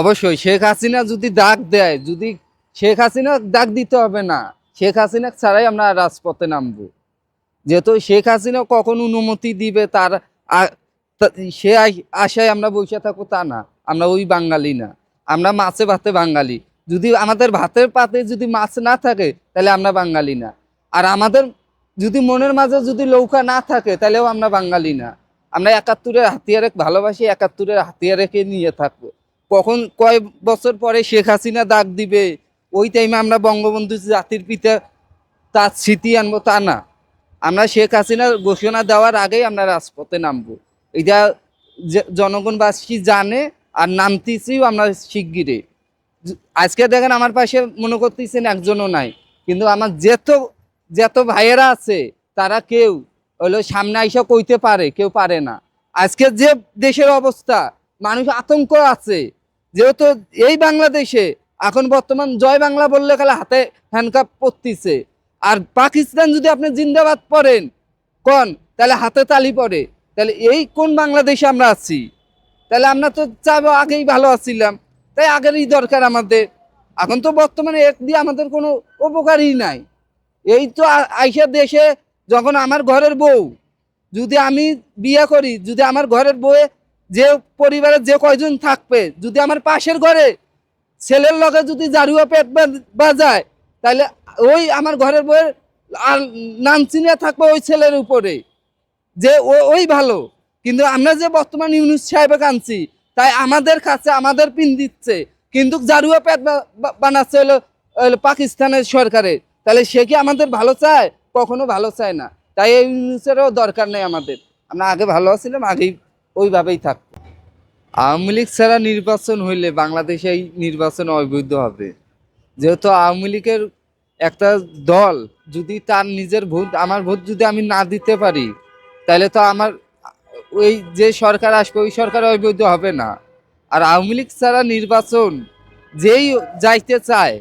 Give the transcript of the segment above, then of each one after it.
অবশ্যই শেখ হাসিনা যদি ডাক দেয়, যদি শেখ হাসিনা ডাক দিতে হবে না, শেখ হাসিনা ছাড়াই আমরা রাজপথে নামবো। যেহেতু শেখ হাসিনা কখন অনুমতি দিবে তার সে আশায় আমরা বসে থাকব তা না। আমরা ওই বাঙালি না। আমরা মাছে ভাতে বাঙালি। যদি আমাদের ভাতের পাতে যদি মাছ না থাকে, তাহলে আমরা বাঙালি না। আর আমাদের যদি মনের মাঝে যদি লৌকা না থাকে, তাহলেও আমরা বাঙালি না। আমরা একাত্তরের হাতিয়ারে ভালোবাসি, একাত্তরের হাতিয়ারেকে নিয়ে থাকব। কখন কয় বছর পরে শেখ হাসিনা দাগ দিবে? ওই টাইমে আমরা বঙ্গবন্ধু জাতির পিতা তার স্মৃতি আনব তা না। আমরা শেখ হাসিনার ঘোষণা দেওয়ার আগেই আমরা রাজপথে নামবো। এটা জনগণবাসী জানে আর নামতেছিও আমরা শিগগিরে আজকে দেখেন আমার পাশে মনে করতেছেন একজনও নাই, কিন্তু আমার যেত, যত ভাইয়েরা আছে, তারা কেউ হলো সামনে আইসা কইতে পারে, কেউ পারে না। আজকে যে দেশের অবস্থা, মানুষ আতঙ্ক আছে যেহেতু এই বাংলাদেশে এখন বর্তমান জয় বাংলা বললে খালি হাতে হ্যান্ডকাপ পড়তিছে আর পাকিস্তান যদি আপনি জিন্দাবাদ পড়েন কোন, তাহলে হাতে তালি পড়ে তাহলে এই কোন বাংলাদেশে আমরা আছি? তাহলে আমরা তো চাবো আগেই ভালো আছিলাম। তাই আগেরই দরকার আমাদের। এখন তো বর্তমানে এক দিয়ে আমাদের কোনো উপকারই নাই। এই তো আইসা দেশে যখন আমার ঘরের বউ, যদি আমি বিয়ে করি, যদি আমার ঘরের বউয়ে যে পরিবারের যে কয়জন থাকবে, যদি আমার পাশের ঘরে ছেলের লগে যদি জারুয়া পেট বাজায়, তাহলে ওই আমার ঘরের বইয়ের আর নাম চিনে থাকবে ওই ছেলের উপরে। যে ওই ভালো। কিন্তু আমরা যে বর্তমান ইউনুস সাহেবে কানছি তাই আমাদের কাছে আমাদের পিন দিচ্ছে। কিন্তু জারুয়া পেট বানাচ্ছে হলো পাকিস্তানের সরকারে। তাহলে সে কি আমাদের ভালো চায়? কখনো ভালো চায় না। তাই এই ইউনুসেরও দরকার নেই আমাদের। আমরা আগে ভালো আছিলাম আগেই ওইভাবেই থাকব আওয়ামী লীগ ছাড়া নির্বাচন হইলে বাংলাদেশে এই নির্বাচন অবৈধ হবে। যেহেতু আওয়ামী লীগের একটা দল যদি তার নিজের ভোট, আমার ভোট যদি আমি না দিতে পারি, তাহলে তো আমার ওই যে সরকার আসবে, ওই সরকার অবৈধ হবে না। আর আওয়ামী লীগ ছাড়া নির্বাচন যেই যাইতে চায়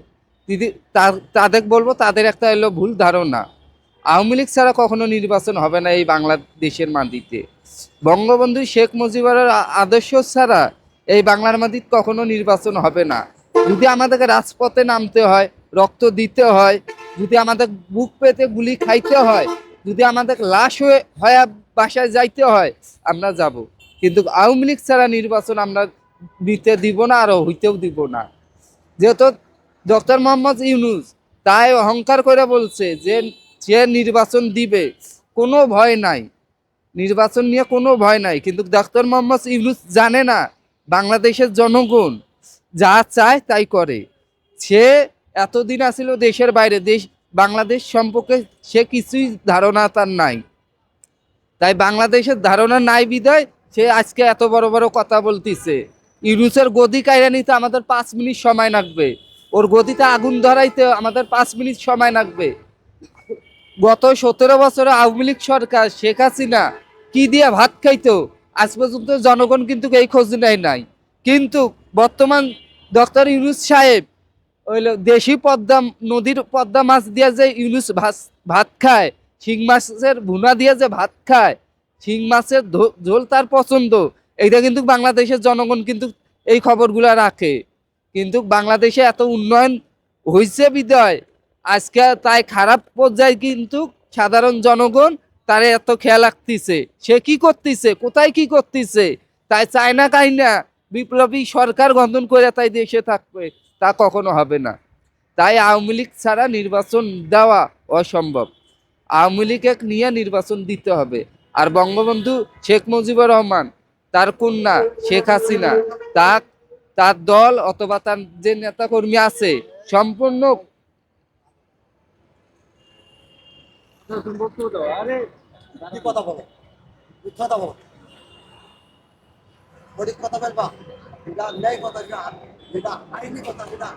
তাদের বলব, তাদের একটা হলো ভুল ধারণা। আওয়ামী লীগ ছাড়া কখনো নির্বাচন হবে না এই বাংলাদেশের মাটিতে বঙ্গবন্ধু শেখ মুজিবুর আদর্শ ছাড়া এই বাংলার মাটিতে কখনো নির্বাচন হবে না। যদি আমাদেরকে রাজপথে নামতে হয়, রক্ত দিতে হয়, যদি আমাদের বুক পেতে গুলি খাইতে হয়, যদি আমাদের লাশ হয়ে হয়ে বাসায় যাইতে হয়, আমরা যাব। কিন্তু আওয়ামী লীগ ছাড়া নির্বাচন আমরা দিতে দিব না আর হইতেও দিব না। যেহেতু ডক্টর মোহাম্মদ ইউনুস তাই অহংকার করে বলছে যে সে নির্বাচন দিবে, কোনো ভয় নাই। নির্বাচন নিয়ে কোনো ভয় নাই। কিন্তু ডাক্তার মোহাম্মদ ইউনুস জানে না, বাংলাদেশের জনগণ যা চায় তাই করে। সে এতদিন আসিল দেশের বাইরে, দেশ, বাংলাদেশ সম্পর্কে সে কিছুই ধারণা তার নাই। তাই বাংলাদেশের ধারণা নাই বিদায় সে আজকে এত বড় বড় কথা বলতিছে। ইউনুসের গদি কায়রা নিতে আমাদের পাঁচ মিনিট সময় লাগবে। ওর গদিতে আগুন ধরাইতে আমাদের পাঁচ মিনিট সময় লাগবে। গত সতেরো বছরে আওয়ামী লীগ সরকার শেখ হাসিনা কি দিয়ে ভাত খাইতো, আজ পর্যন্ত জনগণ কিন্তু এই খোঁজ নেয় নাই। কিন্তু বর্তমান ডক্টর ইউনুস সাহেব হইল দেশি পদ্মা, নদীর পদ্মা মাছ দিয়ে যে ইউনুস ভাত খায়, শিং মাছের ভুনা দিয়ে যে ভাত খায়, শিং মাছের ঝোল তার পছন্দ, এইটা কিন্তু বাংলাদেশের জনগণ কিন্তু এই খবরগুলো রাখে। কিন্তু বাংলাদেশে এত উন্নয়ন হয়েছে বিদয় আজকে তাই খারাপ পর্যায়ে কিন্তু সাধারণ জনগণ তার এত খেয়াল রাখতেছে। সে কি করতেছে? কোথায় কি করতেছে? তাই চায়না কাইনা বিপ্লবী সরকার গঠন করে তাই দেশে থাকবে, তা কখনো হবে না। তাই আওয়ামী লীগ ছাড়া নির্বাচন দেওয়া অসম্ভব। আওয়ামী লীগকে নিয়ে নির্বাচন দিতে হবে। আর বঙ্গবন্ধু শেখ মুজিবুর রহমান, তার কন্যা শেখ হাসিনা তার তার দল অথবা তার যে নেতাকর্মী আছে, সম্পূর্ণ কি কথা বলো? কথা বলো? সঠিক কথা বলবা। যেটা ন্যায় কথা যেটা যেটা আইনি কথা যেটা